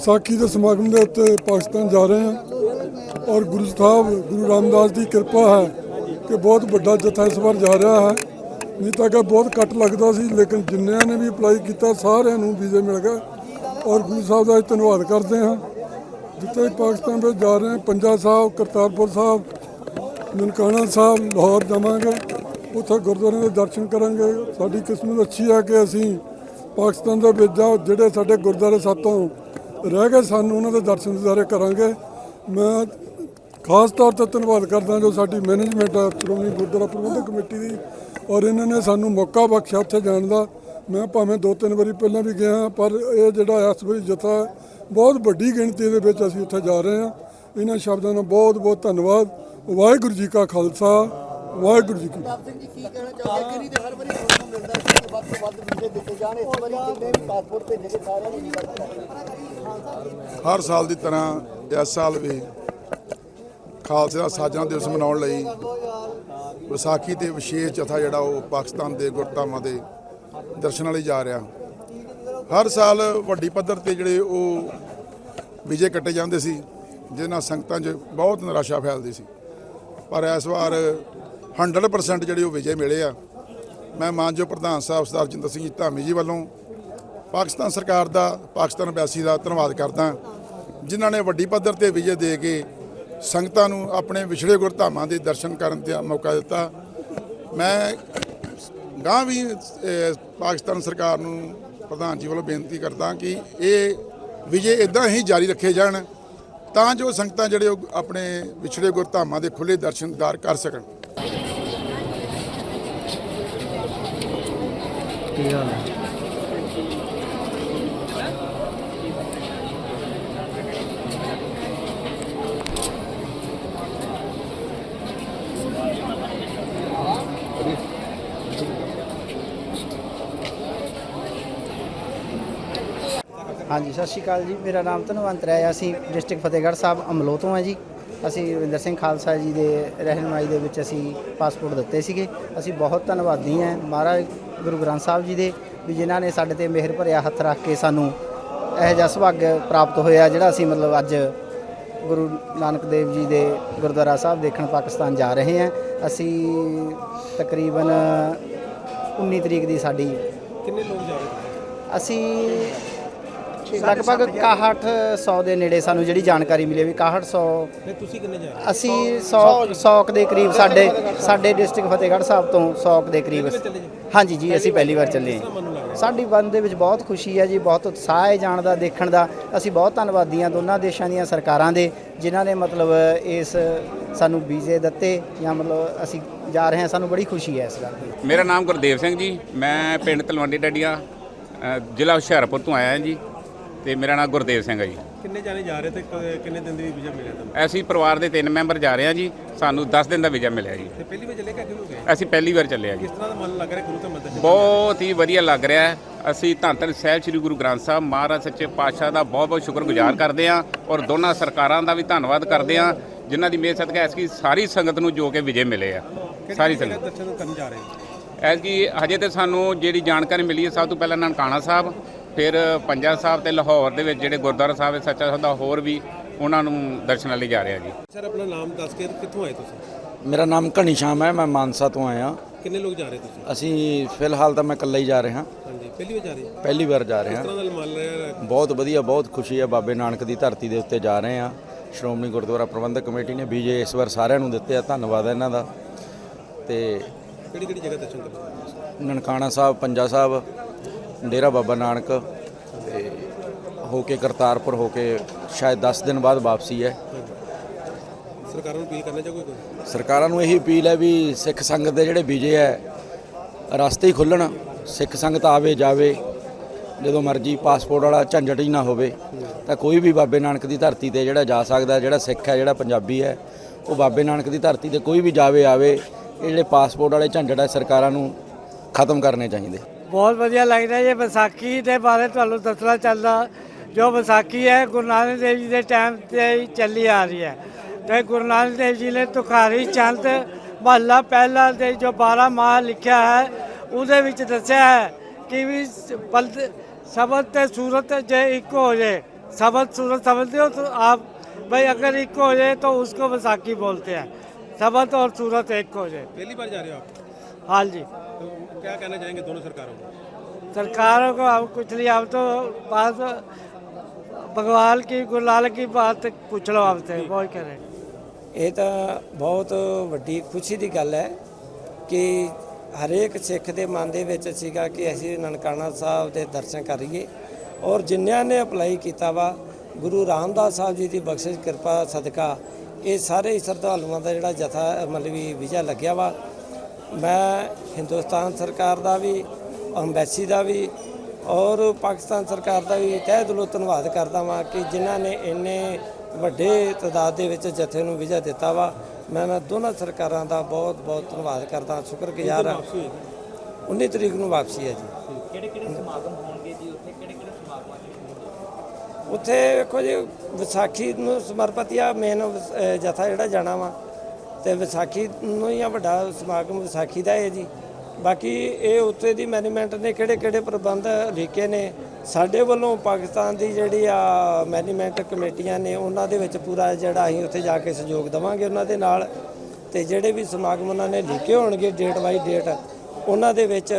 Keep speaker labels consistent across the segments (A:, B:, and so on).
A: ਵਿਸਾਖੀ ਦੇ ਸਮਾਗਮ ਦੇ ਉੱਤੇ ਪਾਕਿਸਤਾਨ ਜਾ ਰਹੇ ਹਾਂ ਔਰ ਗੁਰੂ ਸਾਹਿਬ, ਗੁਰੂ ਰਾਮਦਾਸ ਦੀ ਕਿਰਪਾ ਹੈ ਕਿ ਬਹੁਤ ਵੱਡਾ ਜਥਾ ਇਸ ਵਾਰ ਜਾ ਰਿਹਾ ਹੈ। ਨਹੀਂ ਤਾਂ ਕਿ ਬਹੁਤ ਘੱਟ ਲੱਗਦਾ ਸੀ, ਲੇਕਿਨ ਜਿੰਨਿਆਂ ਨੇ ਵੀ ਅਪਲਾਈ ਕੀਤਾ, ਸਾਰਿਆਂ ਨੂੰ ਵੀਜ਼ੇ ਮਿਲ ਗਏ ਔਰ ਗੁਰੂ ਸਾਹਿਬ ਦਾ ਅਸੀਂ ਧੰਨਵਾਦ ਕਰਦੇ ਹਾਂ। ਜਿੱਥੇ ਪਾਕਿਸਤਾਨ ਵਿੱਚ ਜਾ ਰਹੇ ਹਾਂ, ਪੰਜਾ ਸਾਹਿਬ, ਕਰਤਾਰਪੁਰ ਸਾਹਿਬ, ਨਨਕਾਣਾ ਸਾਹਿਬ, ਲਾਹੌਰ ਜਾਵਾਂਗੇ। ਉੱਥੇ ਗੁਰਦੁਆਰਿਆਂ ਦੇ ਦਰਸ਼ਨ ਕਰਾਂਗੇ। ਸਾਡੀ ਕਿਸਮਤ ਅੱਛੀ ਹੈ ਕਿ ਅਸੀਂ ਪਾਕਿਸਤਾਨ ਦੇ ਵਿੱਚ ਜਿਹੜੇ ਸਾਡੇ ਗੁਰਦੁਆਰੇ ਸਾਤੋਂ ਰਹਿ ਗਏ ਸਾਨੂੰ ਉਹਨਾਂ ਦੇ ਦਰਸ਼ਨ ਦਿਦਾਰੇ ਕਰਾਂਗੇ। ਮੈਂ ਖਾਸ ਤੌਰ ਤੇ ਧੰਨਵਾਦ ਕਰਦਾ ਜੋ ਸਾਡੀ ਮੈਨੇਜਮੈਂਟ ਹੈ ਸ਼੍ਰੋਮਣੀ ਗੁਰਦੁਆਰਾ ਪ੍ਰਬੰਧਕ ਕਮੇਟੀ ਦੀ ਔਰ ਇਹਨਾਂ ਨੇ ਸਾਨੂੰ ਮੌਕਾ ਬਖਸ਼ਿਆ ਉੱਥੇ ਜਾਣ ਦਾ। ਮੈਂ ਭਾਵੇਂ ਦੋ ਤਿੰਨ ਵਾਰੀ ਪਹਿਲਾਂ ਵੀ ਗਿਆ ਪਰ ਇਹ ਜਿਹੜਾ ਇਸ ਵਾਰੀ ਜਥਾ ਹੈ, ਬਹੁਤ ਵੱਡੀ ਗਿਣਤੀ ਦੇ ਵਿੱਚ ਅਸੀਂ ਉੱਥੇ ਜਾ ਰਹੇ ਹਾਂ। ਇਹਨਾਂ ਸ਼ਬਦਾਂ ਦਾ ਬਹੁਤ ਬਹੁਤ ਧੰਨਵਾਦ। ਵਾਹਿਗੁਰੂ ਜੀ ਕਾ ਖਾਲਸਾ। ਵਾਹਿਗੁਰੂ ਜੀ ਕੀ।
B: ਸਿੰਘ ਜੀ ਕੀ ਕਹਿਣਾ ਚਾਹੁੰਦੇ ਕਰੀ ਤੇ ਹਰ ਵਾਰੀ ਤੁਹਾਨੂੰ ਮਿਲਦਾ ਸੀ ਕਿ ਵੱਧ ਤੋਂ ਵੱਧ ਵੀਜ਼ੇ ਦਿੱਤੇ ਜਾਣ। ਇਸ ਵਾਰੀ ਜਿੰਨੇ ਵੀ ਪਾਸਪੋਰਟ ਭੇਜੇ ਗਏ ਸਾਰਿਆਂ ਨੂੰ
C: ਹਰ ਸਾਲ ਦੀ ਤਰ੍ਹਾਂ ਇਸ ਸਾਲ ਵੀ ਖਾਲਸੇ ਦਾ ਸਾਜਣਾ ਦਿਵਸ ਮਨਾਉਣ ਲਈ ਵਿਸਾਖੀ ਤੇ ਵਿਸ਼ੇਸ਼ ਜਥਾ ਜਿਹੜਾ ਉਹ ਪਾਕਿਸਤਾਨ ਦੇ ਗੁਰਧਾਮਾਂ ਦੇ ਦਰਸ਼ਨਾਂ ਲਈ ਜਾ ਰਿਹਾ। ਹਰ ਸਾਲ ਵੱਡੀ ਪੱਧਰ ਤੇ ਜਿਹੜੇ ਉਹ ਵਿਜੇ ਕੱਟੇ ਜਾਂਦੇ ਸੀ ਜਿਹਦੇ ਨਾਲ ਸੰਗਤਾਂ 'ਚ ਬਹੁਤ ਨਿਰਾਸ਼ਾ ਫੈਲਦੀ ਸੀ। ਪਰ ਇਸ ਵਾਰ 100% ਜਿਹੜੇ ਉਹ ਵਿਜੇ ਮਿਲੇ ਆ। ਮੈਂ ਮਾਨਯੋਗ ਪ੍ਰਧਾਨ ਸਾਹਿਬ ਸਰਦਾਰ ਜਿੰਦਰ ਸਿੰਘ ਜੀ ਧਾਮੀ ਜੀ ਵੱਲੋਂ ਪਾਕਿਸਤਾਨ ਸਰਕਾਰ ਦਾ, ਪਾਕਿਸਤਾਨ ਅੰਬੈਸੀ ਦਾ ਧੰਨਵਾਦ ਕਰਦਾ ਜਿਨ੍ਹਾਂ ਨੇ ਵੱਡੀ ਪੱਧਰ ਤੇ ਵਿਜੇ ਦੇ ਕੇ ਸੰਗਤਾਂ ਨੂੰ ਆਪਣੇ ਵਿਛੜੇ ਗੁਰਧਾਮਾਂ ਦੇ ਦਰਸ਼ਨ ਕਰਨ ਦਾ ਮੌਕਾ ਦਿੱਤਾ। ਮੈਂ ਗਾਂ ਵੀ ਪਾਕਿਸਤਾਨ ਸਰਕਾਰ ਨੂੰ ਪ੍ਰਧਾਨ ਜੀ ਵੱਲੋਂ ਬੇਨਤੀ ਕਰਦਾ ਕਿ ਇਹ ਵਿਜੇ ਇਦਾਂ ਹੀ ਜਾਰੀ ਰੱਖੇ ਜਾਣ, ਤਾਂ ਜੋ ਸੰਗਤਾਂ ਜਿਹੜੇ ਉਹ ਆਪਣੇ ਵਿਛੜੇ ਗੁਰਧਾਮਾਂ ਦੇ ਖੁੱਲੇ ਦਰਸ਼ਨਦਾਰ ਕਰ ਸਕਣ।
D: ਹਾਂਜੀ, ਸਤਿ ਸ਼੍ਰੀ ਅਕਾਲ ਜੀ। ਮੇਰਾ ਨਾਮ ਧਨਵੰਤ ਹੈ ਅਸੀਂ ਡਿਸਟ੍ਰਿਕਟ ਫਤਿਹਗੜ੍ਹ ਸਾਹਿਬ ਅਮਲੋਹ ਤੋਂ ਹੈ ਜੀ। ਅਸੀਂ ਰਵਿੰਦਰ ਸਿੰਘ ਖਾਲਸਾ ਜੀ ਦੇ ਰਹਿਨਮਾਈ ਦੇ ਵਿੱਚ ਅਸੀਂ ਪਾਸਪੋਰਟ ਦਿੱਤੇ ਸੀਗੇ। ਅਸੀਂ ਬਹੁਤ ਧੰਨਵਾਦੀ ਹਾਂ ਮਹਾਰਾਜ ਗੁਰੂ ਗ੍ਰੰਥ ਸਾਹਿਬ ਜੀ ਦੇ ਵੀ ਜਿਨ੍ਹਾਂ ਨੇ ਸਾਡੇ ਤੇ ਮਿਹਰ ਭਰਿਆ ਹੱਥ ਰੱਖ ਕੇ ਸਾਨੂੰ ਇਹੋ ਜਿਹਾ ਸੁਭਾਗ ਪ੍ਰਾਪਤ ਹੋਇਆ ਜਿਹੜਾ ਅਸੀਂ ਮਤਲਬ ਅੱਜ ਗੁਰੂ ਨਾਨਕ ਦੇਵ ਜੀ ਦੇ ਗੁਰਦੁਆਰਾ ਸਾਹਿਬ ਦੇਖਣ ਪਾਕਿਸਤਾਨ ਜਾ ਰਹੇ ਹਾਂ। ਅਸੀਂ ਤਕਰੀਬਨ 19 ਤਰੀਕ ਦੀ ਸਾਡੀ
E: ਕਿੰਨੇ ਲੋਕ ਜਾ ਰਹੇ?
D: ਅਸੀਂ ਲਗਭਗ 6100 ਦੇ ਨੇੜੇ ਸਾਨੂੰ ਜਿਹੜੀ ਜਾਣਕਾਰੀ ਮਿਲੀ ਵੀ 6100
E: ਨੇ ਤੁਸੀਂ ਕਿੰਨੇ ਜਾ ਰਹੇ
D: ਅਸੀਂ 100 100 ਕੁ ਦੇ ਕਰੀਬ ਸਾਡੇ ਸਾਡੇ ਡਿਸਟ੍ਰਿਕਟ ਫਤਿਹਗੜ੍ਹ ਸਾਹਿਬ ਤੋਂ 100 ਕੁ ਦੇ ਕਰੀਬ ਹਾਂਜੀ ਜੀ ਅਸੀਂ ਪਹਿਲੀ ਵਾਰ ਚੱਲੇ ਹਾਂ। ਸਾਡੀ ਮਨ ਦੇ ਵਿੱਚ ਬਹੁਤ ਖੁਸ਼ੀ ਹੈ ਜੀ ਬਹੁਤ ਉਤਸ਼ਾਹ ਹੈ ਜਾਣ ਦਾ ਦੇਖਣ ਦਾ। ਅਸੀਂ ਬਹੁਤ ਧੰਨਵਾਦੀ ਹਾਂ ਦੋਨਾਂ ਦੇਸ਼ਾਂ ਦੀਆਂ ਸਰਕਾਰਾਂ ਦੇ ਜਿਨ੍ਹਾਂ ਨੇ ਮਤਲਬ ਇਸ ਸਾਨੂੰ ਵੀਜ਼ੇ ਦਿੱਤੇ ਜਾਂ ਮਤਲਬ ਅਸੀਂ ਜਾ ਰਹੇ ਹਾਂ। ਸਾਨੂੰ ਬੜੀ ਖੁਸ਼ੀ ਹੈ ਇਸ ਗੱਲ ਦੀ।
F: ਮੇਰਾ ਨਾਮ ਗੁਰਦੇਵ ਸਿੰਘ ਜੀ। ਮੈਂ ਪਿੰਡ ਤਲਵੰਡੀ ਡੱਡੀਆਂ ਜ਼ਿਲ੍ਹਾ ਹੁਸ਼ਿਆਰਪੁਰ ਤੋਂ ਆਇਆ ਹਾਂ ਜੀ। ਤੇ ਮੇਰਾ ਨਾਮ ਗੁਰਦੇਵ ਸਿੰਘ ਹੈ ਜੀ।
E: ਕਿੰਨੇ ਜਾਣੇ ਜਾ ਰਹੇ ਤੇ ਕ- ਕਿੰਨੇ ਦਿਨ ਦੀ ਵੀਜ਼ਾ ਮਿਲਿਆ ਤੁਹਾਨੂੰ?
F: ਅਸੀਂ ਪਰਿਵਾਰ ਦੇ ਤਿੰਨ ਮੈਂਬਰ ਜਾ ਰਹੇ ਹਾਂ ਜੀ ਸਾਨੂੰ 10 ਦਿਨ ਦਾ ਵੀਜ਼ਾ ਮਿਲਿਆ ਜੀ।
E: ਤੇ ਪਹਿਲੀ ਵਾਰ ਚੱਲੇ ਕਿ ਹੋ ਗਏ?
F: ਅਸੀਂ ਪਹਿਲੀ ਵਾਰ ਚੱਲੇ ਹਾਂ ਜੀ।
E: ਕਿਸ ਤਰ੍ਹਾਂ ਦਾ ਮਨ ਲੱਗ ਰਿਹਾ ਗੁਰੂ ਤੋਂ ਮਦਦ
F: ਬਹੁਤ ਹੀ ਵਧੀਆ ਲੱਗ ਰਿਹਾ ਹੈ। ਅਸੀਂ ਧੰਨ ਧੰਨ ਸਾਹਿਬ ਸ੍ਰੀ ਗੁਰੂ ਗ੍ਰੰਥ ਸਾਹਿਬ ਮਹਾਰਾਜ ਸੱਚੇ ਪਾਤਸ਼ਾਹ ਦਾ ਬਹੁਤ ਬਹੁਤ ਸ਼ੁਕਰਗੁਜ਼ਾਰ ਕਰਦੇ ਹਾਂ ਔਰ ਦੋਨਾਂ ਸਰਕਾਰਾਂ ਦਾ ਵੀ ਧੰਨਵਾਦ ਕਰਦੇ ਹਾਂ ਜਿਨ੍ਹਾਂ ਦੀ ਮਿਹਰ ਸਦਕਾ ਐਸਕੀ ਸਾਰੀ ਸੰਗਤ ਨੂੰ ਜੋ ਕਿ ਵਿਜੇ ਮਿਲੇ ਆ। ਸਾਰੀ ਸੰਗਤ।
E: ਦਰਸ਼ਨ ਕਰਨ ਜਾ ਰਹੇ ਹੋ?
F: ਐਸਕੀ ਹਜੇ ਤੇ ਸਾਨੂੰ ਜਿਹੜੀ ਜਾਣਕਾਰੀ ਮਿਲੀ ਹੈ ਸਭ ਤੋਂ ਪਹਿਲਾਂ ਨਨਕਾਣਾ ਸਾਹਿਬ ਫਿਰ ਪੰਜਾ ਸਾਹਿਬ ਤੇ ਲਾਹੌਰ ਦੇ ਵਿੱਚ ਜਿਹੜੇ ਗੁਰਦੁਆਰਾ ਸਾਹਿਬ ਹੈ ਸੱਚਾ ਸੌਦਾ ਹੋਰ ਵੀ ਉਹਨਾਂ ਨੂੰ ਦਰਸ਼ਨਾਂ ਲਈ ਜਾ ਰਹੇ ਆ ਜੀ।
E: ਸਰ ਆਪਣਾ ਨਾਮ ਦੱਸ ਕੇ ਕਿੱਥੋਂ ਆਏ ਤੁਸੀਂ?
G: ਮੇਰਾ ਨਾਮ ਘਣੀ ਸ਼ਾਮ ਹੈ ਮੈਂ ਮਾਨਸਾ ਤੋਂ ਆਇਆ।
E: ਕਿੰਨੇ ਲੋਕ ਜਾ ਰਹੇ ਤੁਸੀਂ?
G: ਅਸੀਂ ਫਿਲਹਾਲ ਤਾਂ ਮੈਂ ਇਕੱਲਾ ਹੀ ਜਾ ਰਿਹਾ
E: ਹਾਂਜੀ ਪਹਿਲੀ ਵਾਰ ਜਾ ਰਹੇ ਹੋ?
G: ਪਹਿਲੀ ਵਾਰ ਜਾ
E: ਕਿਸ
G: ਰਿਹਾ
E: ਤਰ੍ਹਾਂ ਦਾ ਮਨ ਰਿਹਾ
G: ਬਹੁਤ ਵਧੀਆ ਬਹੁਤ ਖੁਸ਼ੀ ਹੈ। ਬਾਬੇ ਨਾਨਕ ਦੀ ਧਰਤੀ ਦੇ ਉੱਤੇ ਜਾ ਰਹੇ ਹਾਂ। ਸ਼੍ਰੋਮਣੀ ਗੁਰਦੁਆਰਾ ਪ੍ਰਬੰਧਕ ਕਮੇਟੀ ਨੇ ਵਿਜੇ ਇਸ ਵਾਰ ਸਾਰਿਆਂ ਨੂੰ ਦਿੱਤੇ ਆ। ਧੰਨਵਾਦ ਹੈ ਇਹਨਾਂ ਦਾ। ਤੇ
E: ਕਿਹੜੀ ਕਿਹੜੀ ਜਗ੍ਹਾ ਦਰਸ਼ਨ ਕਰਦੇ
G: ਨਨਕਾਣਾ ਸਾਹਿਬ ਪੰਜਾ ਸਾਹਿਬ ਡੇਰਾ ਬਾਬਾ ਨਾਨਕ ਤੇ ਹੋ ਕੇ ਕਰਤਾਰਪੁਰ ਹੋ ਕੇ ਸ਼ਾਇਦ 10 ਦਿਨ ਬਾਅਦ ਵਾਪਸੀ ਹੈ।
E: ਸਰਕਾਰਾਂ ਨੂੰ ਅਪੀਲ ਕਰਨਾ ਚਾਹੋਗੇ ਕੋਈ?
G: ਸਰਕਾਰਾਂ ਨੂੰ ਇਹੀ ਅਪੀਲ ਹੈ ਵੀ ਸਿੱਖ ਸੰਗਤ ਦੇ ਜਿਹੜੇ ਵਿਜੇ ਹੈ ਰਸਤੇ ਹੀ ਖੁੱਲਣ ਸਿੱਖ ਸੰਗਤ ਆਵੇ ਜਾਵੇ ਜਦੋਂ ਮਰਜ਼ੀ ਪਾਸਪੋਰਟ ਵਾਲਾ ਝੰਜਟ ਹੀ ਨਾ ਹੋਵੇ ਤਾਂ ਕੋਈ ਵੀ ਬਾਬੇ ਨਾਨਕ ਦੀ ਧਰਤੀ ਤੇ ਜਿਹੜਾ ਜਾ ਸਕਦਾ ਜਿਹੜਾ ਸਿੱਖ ਹੈ ਜਿਹੜਾ ਪੰਜਾਬੀ ਹੈ ਉਹ ਬਾਬੇ ਨਾਨਕ ਦੀ ਧਰਤੀ ਤੇ ਕੋਈ ਵੀ ਜਾਵੇ ਆਵੇ ਇਹ ਜਿਹੜੇ ਪਾਸਪੋਰਟ ਵਾਲੇ ਝੰਜਟ ਹੈ ਸਰਕਾਰਾਂ ਨੂੰ ਖਤਮ ਕਰਨੇ ਚਾਹੀਦੇ।
H: ਬਹੁਤ ਵਧੀਆ ਲੱਗ ਰਿਹਾ ਜੀ ਵਿਸਾਖੀ ਦੇ ਬਾਰੇ ਤੁਹਾਨੂੰ ਦੱਸਣਾ ਚਾਹੁੰਦਾ ਜੋ ਵਿਸਾਖੀ ਹੈ ਗੁਰੂ ਨਾਨਕ ਦੇਵ ਜੀ ਦੇ ਟਾਈਮ ਤੇ ਹੀ ਚੱਲੀ ਆ ਰਹੀ ਹੈ ਤੇ ਗੁਰੂ ਨਾਨਕ ਦੇਵ ਜੀ ਨੇ ਤੁਖਾਰੀ ਚੰਦ ਮਹੱਲਾ ਪਹਿਲਾ ਦੇ ਜੋ 12 ਮਾਹ ਲਿਖਿਆ ਹੈ ਉਹਦੇ ਵਿੱਚ ਦੱਸਿਆ ਹੈ ਕਿ ਵੀ ਸ- ਬਲਦ ਸ਼ਬਦ ਤੇ ਸੂਰਤ ਜੇ ਇੱਕ ਹੋ ਜਾਏ शब्द सूरत समझते हो तो आप भाई अगर एक हो जाए तो उसको बैसाखी बोलते हैं शब्द और सूरत एक हो जाए
E: पहली बार जा रहे हो आप
H: हाँ जी
E: तो क्या कहना चाहेंगे दोनों सरकारों को
H: सरकारों को हम कुछ नहीं हम तो बात भगवान की गुरु नानक की बात पूछ लो हमसे वो ही करें
I: ਇਹ ਤਾਂ ਬਹੁਤ ਵੱਡੀ ਖੁਸ਼ੀ ਦੀ ਗੱਲ ਹੈ ਕਿ ਹਰੇਕ ਸਿੱਖ ਦੇ ਮਨ ਦੇ ਵਿੱਚ ਸੀਗਾ ਕਿ ਅਸੀਂ ਨਨਕਾਣਾ ਸਾਹਿਬ ਦੇ ਦਰਸ਼ਨ ਕਰੀਏ ਔਰ ਜਿਨ੍ਹਾਂ ਨੇ ਅਪਲਾਈ ਕੀਤਾ ਵਾ ਗੁਰੂ ਰਾਮਦਾਸ ਸਾਹਿਬ ਜੀ ਦੀ ਬਖਸ਼ਿਸ਼ ਕਿਰਪਾ ਸਦਕਾ ਇਹ ਸਾਰੇ ਹੀ ਸ਼ਰਧਾਲੂਆਂ ਦਾ ਜਿਹੜਾ ਜਥਾ ਮਤਲਬ ਵੀ ਵੀਜ਼ਾ ਲੱਗਿਆ ਵਾ ਮੈਂ ਹਿੰਦੁਸਤਾਨ ਸਰਕਾਰ ਦਾ ਵੀ ਅੰਬੈਸੀ ਦਾ ਵੀ ਔਰ ਪਾਕਿਸਤਾਨ ਸਰਕਾਰ ਦਾ ਵੀ ਤਹਿ ਦਿਲੋਂ ਧੰਨਵਾਦ ਕਰਦਾ ਵਾਂ ਕਿ ਜਿਨ੍ਹਾਂ ਨੇ ਇੰਨੇ ਵੱਡੇ ਤਾਦਾਦ ਦੇ ਵਿੱਚ ਜਥੇ ਨੂੰ ਵੀਜ਼ਾ ਦਿੱਤਾ ਵਾ। ਮੈਂ ਮੈਂ ਦੋਨਾਂ ਸਰਕਾਰਾਂ ਦਾ ਬਹੁਤ ਬਹੁਤ ਧੰਨਵਾਦ ਕਰਦਾ ਸ਼ੁਕਰਗੁਜ਼ਾਰ ਹਾਂ। 19 ਤਰੀਕ ਨੂੰ ਵਾਪਸੀ ਹੈ ਜੀ? ਕਿਹੜੇ ਕਿਹੜੇ ਸਮਾਗਮ ਹੋਣਗੇ ਜੀ ਉੱਥੇ? ਕਿਹੜੇ ਕਿਹੜੇ ਸਮਾਗਮ ਉੱਥੇ ਵੇਖੋ ਜੀ ਵਿਸਾਖੀ ਨੂੰ ਸਮਰਪਿਤ ਆ ਮੇਨ ਜਥਾ ਜਿਹੜਾ ਜਾਣਾ ਵਾ। ਤੇ ਵਿਸਾਖੀ ਨੂੰ ਹੀ ਆ ਵੱਡਾ ਸਮਾਗਮ, ਵਿਸਾਖੀ ਦਾ ਹੈ ਜੀ। ਬਾਕੀ ਇਹ ਉੱਥੇ ਦੀ ਮੈਨੇਜਮੈਂਟ ਨੇ ਕਿਹੜੇ ਕਿਹੜੇ ਪ੍ਰਬੰਧ ਲਿਖੇ ਨੇ, ਸਾਡੇ ਵੱਲੋਂ ਪਾਕਿਸਤਾਨ ਦੀ ਜਿਹੜੀ ਆ ਮੈਨੇਜਮੈਂਟ ਕਮੇਟੀਆਂ ਨੇ, ਉਹਨਾਂ ਦੇ ਵਿੱਚ ਪੂਰਾ ਜਿਹੜਾ ਅਸੀਂ ਉੱਥੇ ਜਾ ਕੇ ਸਹਿਯੋਗ ਦੇਵਾਂਗੇ ਉਹਨਾਂ ਦੇ ਨਾਲ। ਤੇ ਜਿਹੜੇ ਵੀ ਸਮਾਗਮ ਉਹਨਾਂ ਨੇ ਲਿਖੇ ਹੋਣਗੇ ਡੇਟ ਬਾਈ ਡੇਟ ਉਹਨਾਂ ਦੇ ਵਿੱਚ,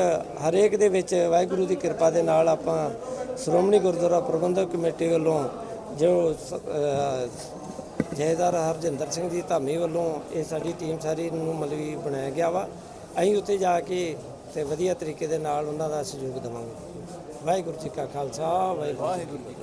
I: ਹਰੇਕ ਦੇ ਵਿੱਚ ਵਾਹਿਗੁਰੂ ਦੀ ਕਿਰਪਾ ਦੇ ਨਾਲ ਆਪਾਂ ਸ਼੍ਰੋਮਣੀ ਗੁਰਦੁਆਰਾ ਪ੍ਰਬੰਧਕ ਕਮੇਟੀ ਵੱਲੋਂ ਜੋ ਸ- ਹਰਜਿੰਦਰ ਸਿੰਘ ਜੀ ਧਾਮੀ ਵੱਲੋਂ ਇਹ ਸਾਡੀ ਟੀਮ ਸਾਰੀ ਨੂੰ ਮਤਲਬ ਬਣਾਇਆ ਗਿਆ ਵਾ। ਅਸੀਂ ਉੱਥੇ ਜਾ ਕੇ ਤੇ ਵਧੀਆ ਤਰੀਕੇ ਦੇ ਨਾਲ ਉਹਨਾਂ ਦਾ ਸਹਿਯੋਗ ਦੇਵਾਂਗੇ। ਵਾਹਿਗੁਰੂ ਜੀ ਕਾ ਖਾਲਸਾ, ਵਾਹਿਗੁਰੂ ਜੀ ਕੀ ਫਤਿਹ।